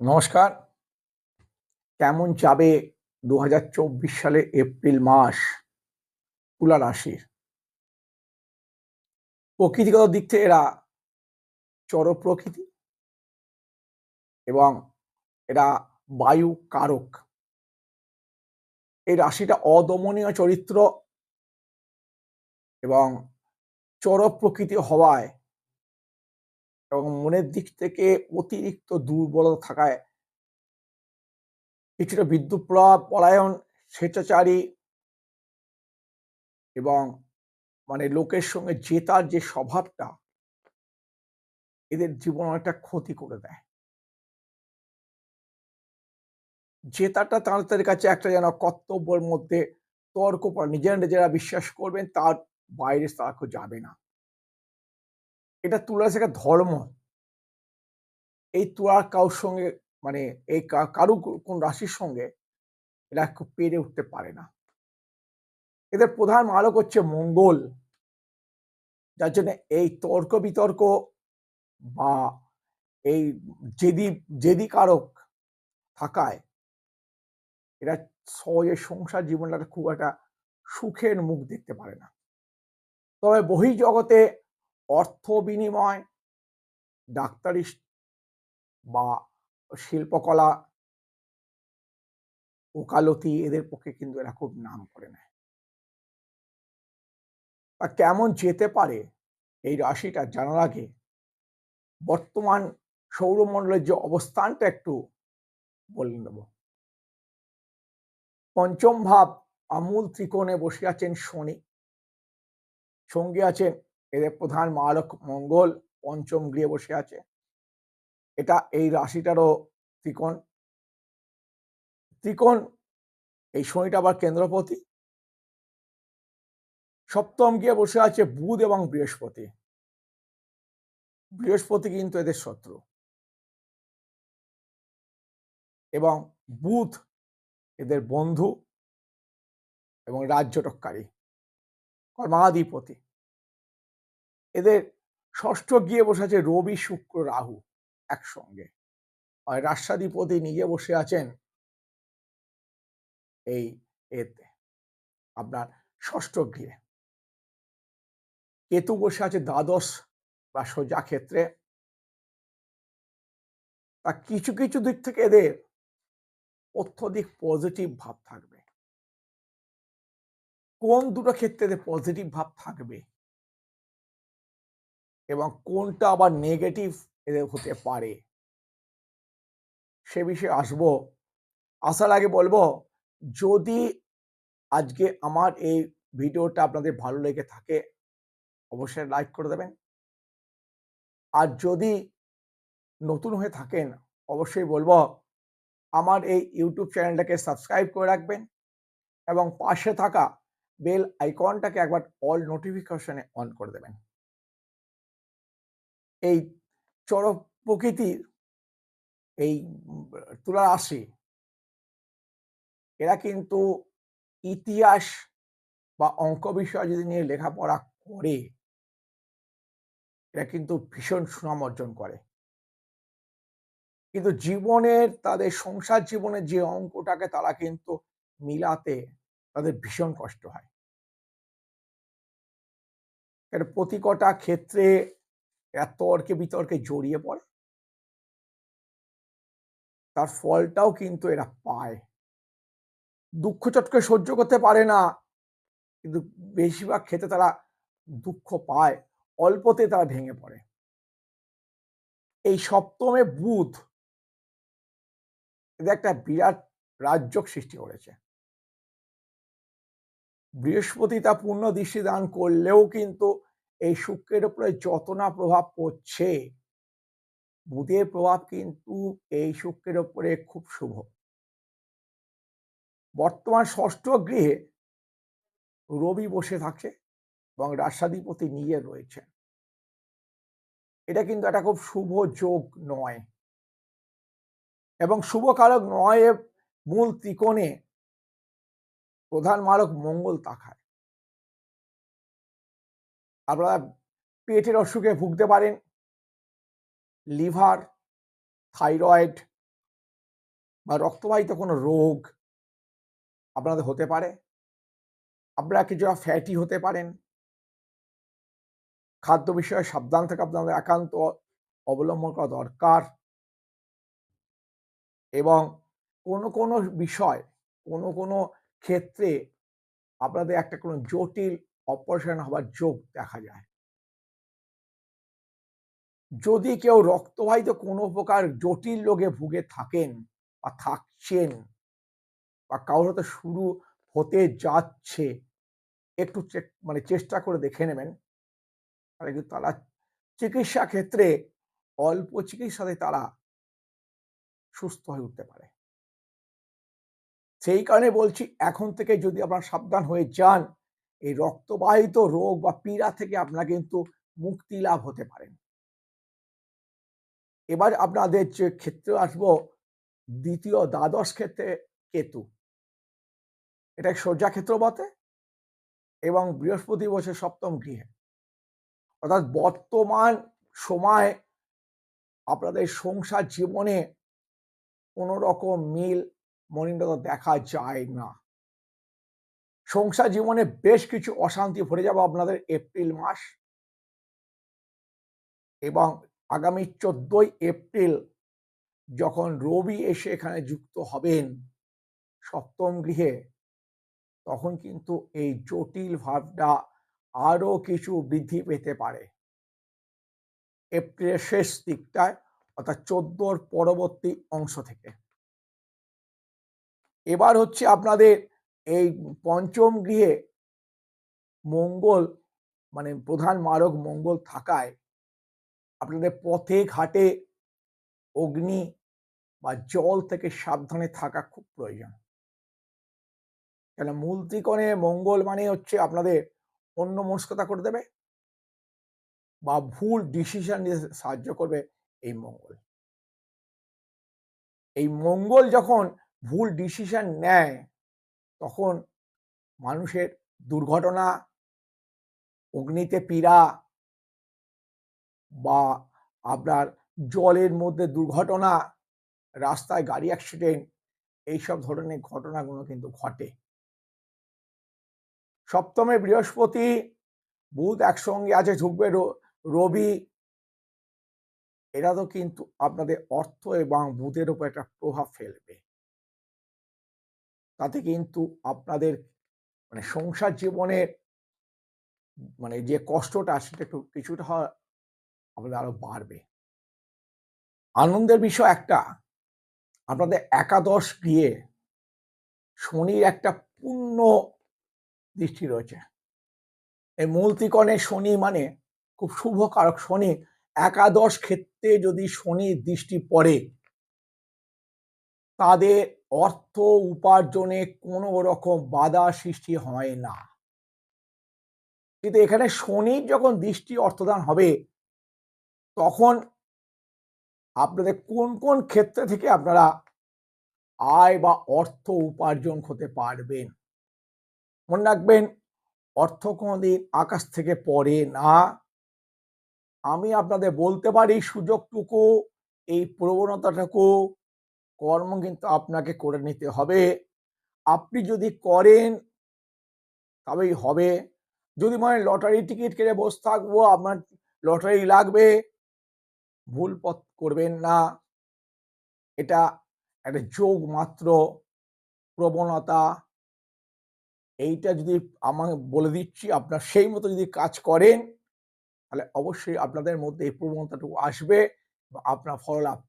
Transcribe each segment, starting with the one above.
নমস্কার। কেমন যাবে দু সালে এপ্রিল মাস তুলা রাশির? প্রকৃতিগত দিক থেকে এরা চর প্রকৃতি এবং এরা বায়ু কারক। এই রাশিটা অদমনীয় চরিত্র এবং চর প্রকৃতি হওয়ায় এবং মনের দিক থেকে অতিরিক্ত দুর্বলতা থাকায় কিছুটা বিদ্যুৎ পলায়ন, স্বেচ্ছাচারী এবং মানে লোকের সঙ্গে জেতার যে স্বভাবটা, এদের জীবন অনেকটা ক্ষতি করে দেয়। জেতাটা তাদের কাছে একটা যেন কর্তব্যের মধ্যে তর্ক পড়া। নিজেরা নিজেরা বিশ্বাস করবেন, তার বাইরে তারা কেউ যাবে না। এটা তুলা একটা ধর্ম। এই তুলার কারোর সঙ্গে মানে এই কারু কোন রাশির সঙ্গে এরা পেরে উঠতে পারে না। এদের প্রধান মালক হচ্ছে মঙ্গল। যার জন্য এই তর্ক বিতর্ক বা এই জেদি জেদি কারক থাকায় এরা সহজে সংসার জীবনটা খুব একটা সুখের মুখ দেখতে পারে না। তবে বহির্জগতে জগতে অর্থ বিনিময় ডাক্তারি বা শিল্পকলা, ওকালতি এদের পক্ষে কিন্তু এরা খুব নাম করে নেয়। আর কেমন যেতে পারে এই রাশিটা জানার আগে বর্তমান সৌরমণ্ডলের যে অবস্থানটা একটু বলে নেব। পঞ্চম ভাব আমূল ত্রিকোণে বসে আছেন শনি। সঙ্গে আছেন এদের প্রধান মালক মঙ্গল পঞ্চম গৃহে বসে আছে। এটা এই রাশিটারও ত্রিকোণ। ত্রিকোণ, এই শনিটা আবার কেন্দ্রপতি। সপ্তম গিয়ে বসে আছে বুধ এবং বৃহস্পতি। বৃহস্পতি কিন্তু এদের শত্রু। এবং বুধ এদের বন্ধু এবং রাজ্যটককারী, কর্মাধিপতি। এদের ষষ্ঠ গিয়ে বসে আছে রবি, শুক্র, রাহু একসঙ্গে। আর রাষ্ট্রাধিপতি নিজে বসে আছেন এই এতে, আপনার ষষ্ঠ গৃহে। কেতু বসে আছে দ্বাদশ বা সোজা ক্ষেত্রে। তা কিছু কিছু দিক থেকে এদের অত্যধিক পজিটিভ ভাব থাকবে। কোন দুটো ক্ষেত্রে পজিটিভ ভাব থাকবে? এবং কোনটা আবার নেগেটিভ এদের হতে পারে? সে বিষয়ে আসব। আসার আগে বলব, যদি আজকে আমার এই ভিডিওটা আপনাদের ভালো লেগে থাকে, অবশ্যই লাইক করে দেবেন। আর যদি নতুন হয়ে থাকেন, অবশ্যই বলব, আমার এই ইউটিউব চ্যানেলটাকে সাবস্ক্রাইব করে রাখবেন এবং পাশে থাকা বেল আইকনটাকে একবার অল নোটিফিকেশনে অন করে দেবেন। এই চর প্রকৃতির এই তুলা রাশি এরা কিন্তু ইতিহাস বা অঙ্ক বিষয় যদি নিয়ে লেখাপড়া করে, এরা কিন্তু ভীষণ সুনাম অর্জন করে। কিন্তু জীবনের, তাদের সংসার জীবনের যে অঙ্কটাকে তারা কিন্তু মিলাতে তাদের ভীষণ কষ্ট হয়। প্রতি কটা ক্ষেত্রে এরা তর্কে বিতর্কে জড়িয়ে পড়ে। তার ফলটাও কিন্তু এরা পায়। দুঃখ চটকে সহ্য করতে পারে না, কিন্তু বেশিরভাগ খেতে তারা দুঃখ পায়, অল্পতে তারা ভেঙে পড়ে। এই সপ্তমে বুধ এদের একটা বিরাট রাজ্য সৃষ্টি করেছে। বৃহস্পতি তা পূর্ণ দৃষ্টি দান করলেও কিন্তু এই শুক্রের উপরে যত না প্রভাব পড়ছে, বুধের প্রভাব কিন্তু এই শুক্রের উপরে খুব শুভ। বর্তমান ষষ্ঠ গৃহে রবি বসে থাকছে এবং রাষ্ট্রাধিপতি নিয়ে রয়েছে এটা কিন্তু একটা খুব শুভ যোগ নয়। এবং শুভ কারক নয় মূল ত্রিকোণে প্রধান মারক মঙ্গল তাকায়। আপনারা পেটের অসুখে ভুগতে পারেন। লিভার, থাইরয়েড বা রক্তবাহিত কোনো রোগ আপনাদের হতে পারে। আপনারা কিছুটা ফ্যাটি হতে পারেন। খাদ্য বিষয়ে সাবধান থাকা আপনাদের একান্ত অবলম্বন করা দরকার। এবং কোনো কোনো বিষয়, কোনো কোনো ক্ষেত্রে আপনাদের একটা কোনো জটিল অপারেশন হবার যোগ দেখা যায়। যদি কেউ রক্তবাহিত কোনো প্রকার জটিল রোগে ভুগে থাকেন বা থাকছেন বা কারোর হয়তো শুরু হতে যাচ্ছে, একটু মানে চেষ্টা করে দেখে নেবেন। তাহলে কিন্তু তারা চিকিৎসা ক্ষেত্রে অল্প চিকিৎসাতে তারা সুস্থ হয়ে উঠতে পারে। সেই কারণে বলছি, এখন থেকে যদি আপনারা সাবধান হয়ে যান এই রক্তবাহিত রোগ বা পীড়া থেকে আপনারা কিন্তু মুক্তি লাভ হতে পারেন। এবার আপনাদের যে ক্ষেত্রে আসব, দ্বিতীয় দ্বাদশ ক্ষেত্রে কেতু। এটা সজ্জা ক্ষেত্র বটে এবং বৃহস্পতি বসে সপ্তম গৃহে। অর্থাৎ বর্তমান সময় আপনাদের সংসার জীবনে কোনো রকম মিল মনিন্দতা দেখা যায় না। সংসার জীবনে বেশ কিছু অশান্তি ভরে যাবে আপনাদের এপ্রিল মাস। এবং আগামী চোদ্দই এপ্রিল যখন রবি এসে এখানে যুক্ত হবেন সপ্তম গৃহে, তখন কিন্তু এই জটিল ভাবটা আরও কিছু বৃদ্ধি পেতে পারে। এপ্রিলের শেষ দিকটায় অর্থাৎ চোদ্দোর পরবর্তী অংশ থেকে। এবার হচ্ছে আপনাদের এই পঞ্চম গৃহে মঙ্গল মানে প্রধান মারক মঙ্গল থাকায় আপনাদের পথে ঘাটে অগ্নি বা জল থেকে সাবধানে থাকা খুব প্রয়োজন। কেন মূল ত্রিকোণে মঙ্গল মানে হচ্ছে আপনাদের অন্য মনস্কতা করে দেবে বা ভুল ডিসিশন নিতে সাহায্য করবে এই মঙ্গল। এই মঙ্গল যখন ভুল ডিসিশন নেয় তখন মানুষের দুর্ঘটনা, অগ্নিতে পীড়া বা আপনার জলের মধ্যে দুর্ঘটনা, রাস্তায় গাড়ি অ্যাক্সিডেন্ট এইসব ধরনের ঘটনাগুলো কিন্তু ঘটে। সপ্তমে বৃহস্পতি, বুধ একসঙ্গে আছে, ঢুকবে রবি। এরা তো কিন্তু আপনাদের অর্থ এবং বুধের উপর একটা প্রভাব ফেলবে। তাতে কিন্তু আপনাদের মানে সংসার জীবনের মানে যে কষ্টটা সেটা একটু কিছুটা আপনাদের আরও বাড়বে। আনন্দের বিষয় একটা, আপনাদের একাদশ গিয়ে শনির একটা পূর্ণ দৃষ্টি রয়েছে। এই মূল ত্রিকোণে শনি মানে খুব শুভ কারক, শনি একাদশ ক্ষেত্রে যদি শনি দৃষ্টি পড়ে তাদের অর্থ উপার্জনে কোনো রকম বাধা সৃষ্টি হয় না। কিন্তু এখানে শনির যখন দৃষ্টি অর্থদান হবে, তখন আপনাদের কোন কোন ক্ষেত্রে থেকে আপনারা আয় বা অর্থ উপার্জন হতে পারবেন? মনে রাখবেন, অর্থ কোনোদিন আকাশ থেকে পড়ে না। আমি আপনাদের বলতে পারি, সুযোগটুকু, এই প্রবণতাটুকু কর্ম কিন্তু আপনাকে করে নিতে হবে। আপনি যদি করেন, তবেই হবে। যদি মনে লটারি টিকিট কেটে বসে থাকব, আপনার লটারি লাগবে, ভুল পথ করবেন না। এটা একটা যোগ মাত্র, প্রবণতা। এইটা যদি আমাকে বলে দিচ্ছি, আপনার সেই মতো যদি কাজ করেন, তাহলে অবশ্যই আপনাদের মধ্যে এই প্রবণতাটুকু আসবে আপনার ফল লাভ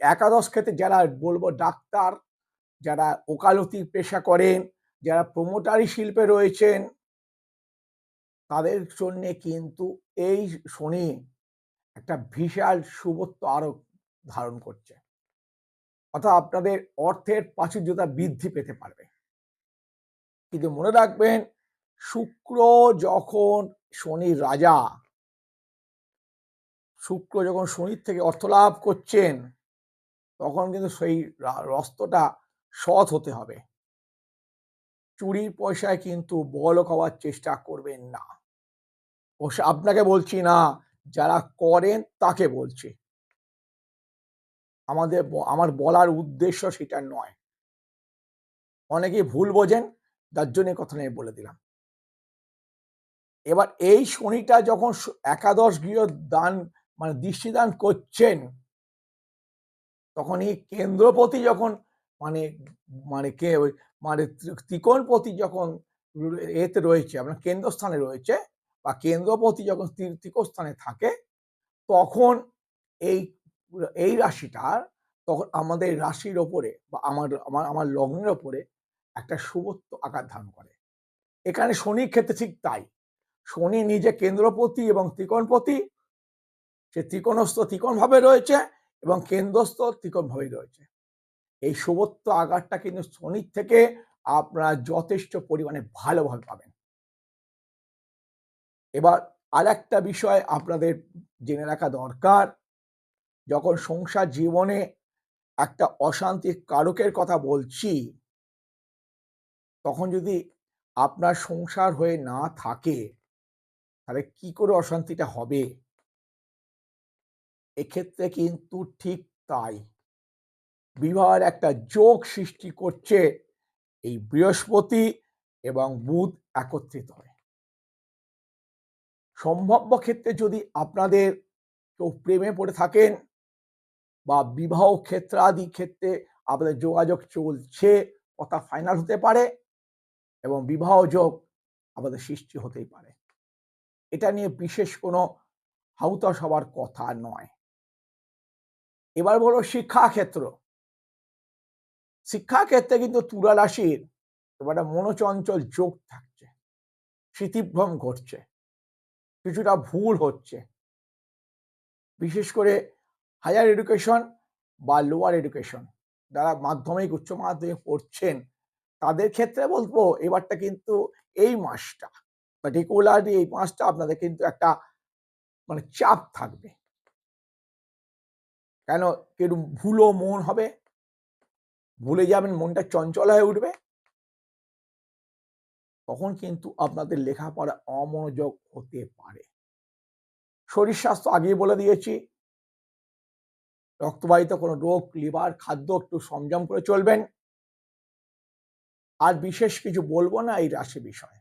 একাদশ ক্ষেত্রে যারা বলব ডাক্তার, যারা ওকালতি পেশা করেন, যারা প্রমোটারি শিল্পে রয়েছেন, তাদের জন্য কিন্তু এই শনি একটা বিশাল শুভত্ব আরও ধারণ করছে। অর্থাৎ আপনাদের অর্থের প্রাচুর্যতা বৃদ্ধি পেতে পারবে। কিন্তু মনে রাখবেন, শুক্র যখন শনির রাজা, শুক্র যখন শনির থেকে অর্থ লাভ করছেন তখন কিন্তু সেই রস্তটা সৎ হতে হবে চুরির পয়সায় কিন্তু বল হওয়ার চেষ্টা করবেন না আপনাকে বলছি না যারা করেন তাকে বলছি আমাদের আমার বলার উদ্দেশ্য সেটা নয়। অনেকেই ভুল বোঝেন, যার জন্য কথাটা আমি বলে দিলাম। এবার এই শনিটা যখন একাদশ গৃহ দান মানে দৃষ্টিদান করছেন তখন এই কেন্দ্রপতি যখন মানে মানে কে মানে ত্রিকোণপতি যখন এতে রয়েছে, আপনার কেন্দ্রস্থানে রয়েছে বা কেন্দ্রপতি যখন ত্রি ত্রিকোণ থাকে, তখন এই এই রাশিটার তখন আমাদের রাশির ওপরে বা আমার আমার আমার লগ্নের ওপরে একটা শুভত্ব আকার ধারণ করে। এখানে শনির ক্ষেত্রে ঠিক তাই। শনি নিজে কেন্দ্রপতি এবং ত্রিকোণপতি। সে ত্রিকোণস্থ ত্রিকোণভাবে রয়েছে এবং কেন্দ্রস্থ ত্রিকোণভাবেই রয়েছে। এই শুভত্ব আকারটা কিন্তু শনির থেকে আপনারা যথেষ্ট পরিমাণে ভালোভাবে পাবেন। এবার আরেকটা বিষয় আপনাদের জেনে রাখা দরকার, যখন সংসার জীবনে একটা অশান্তির কারকের কথা বলছি তখন যদি আপনার সংসার হয়ে না থাকে, তাহলে কি করে অশান্তিটা হবে? এক্ষেত্রে কিন্তু ঠিক তাই। বিবাহের একটা যোগ সৃষ্টি করছে এই বৃহস্পতি এবং বুধ একত্রিত হয়ে। সম্ভাব্য ক্ষেত্রে যদি আপনাদের কেউ প্রেমে পড়ে থাকেন বা বিবাহ ক্ষেত্রাদি ক্ষেত্রে আপনাদের যোগাযোগ চলছে, কথা ফাইনাল হতে পারে এবং বিবাহ যোগ আমাদের সৃষ্টি হতেই পারে। এটা নিয়ে বিশেষ কোনো হাউতাশ হবার কথা নয়। এবার বলব শিক্ষাক্ষেত্র। শিক্ষাক্ষেত্রে কিন্তু তুলা রাশির মনোচঞ্চল যোগ থাকছে। স্মৃতিভ্রম ঘটছে। কিছুটা ভুল হচ্ছে। বিশেষ করে হায়ার এডুকেশন বা লোয়ার এডুকেশন যারা মাধ্যমিক, উচ্চ মাধ্যমিক পড়ছেন তাদের ক্ষেত্রে বলব এবারটা কিন্তু এই মাসটা পার্টিকুলারলি এই মাসটা আপনাদের কিন্তু একটা মানে চাপ থাকবে। কেন কিরম ভুলো মন হবে। ভুলে যাবেন মনটা চঞ্চল হয়ে উঠবে। তখন কিন্তু আপনাদের লেখাপড়া অমনোযোগ হতে পারে। শরীর স্বাস্থ্য আগেই বলে দিয়েছি। রক্তবাহিত কোনো রোগ, লিভার, খাদ্য একটু সংযম করে চলবেন। আর বিশেষ কিছু বলব না এই রাশি বিষয়ে।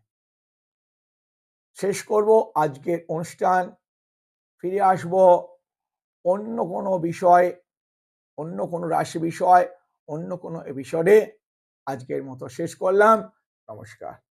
শেষ করব আজকের অনুষ্ঠান। ফিরে আসব অন্য কোনো বিষয়, অন্য কোনো রাশি বিষয়, অন্য কোনো এপিসোডে। আজকের মতো শেষ করলাম। নমস্কার।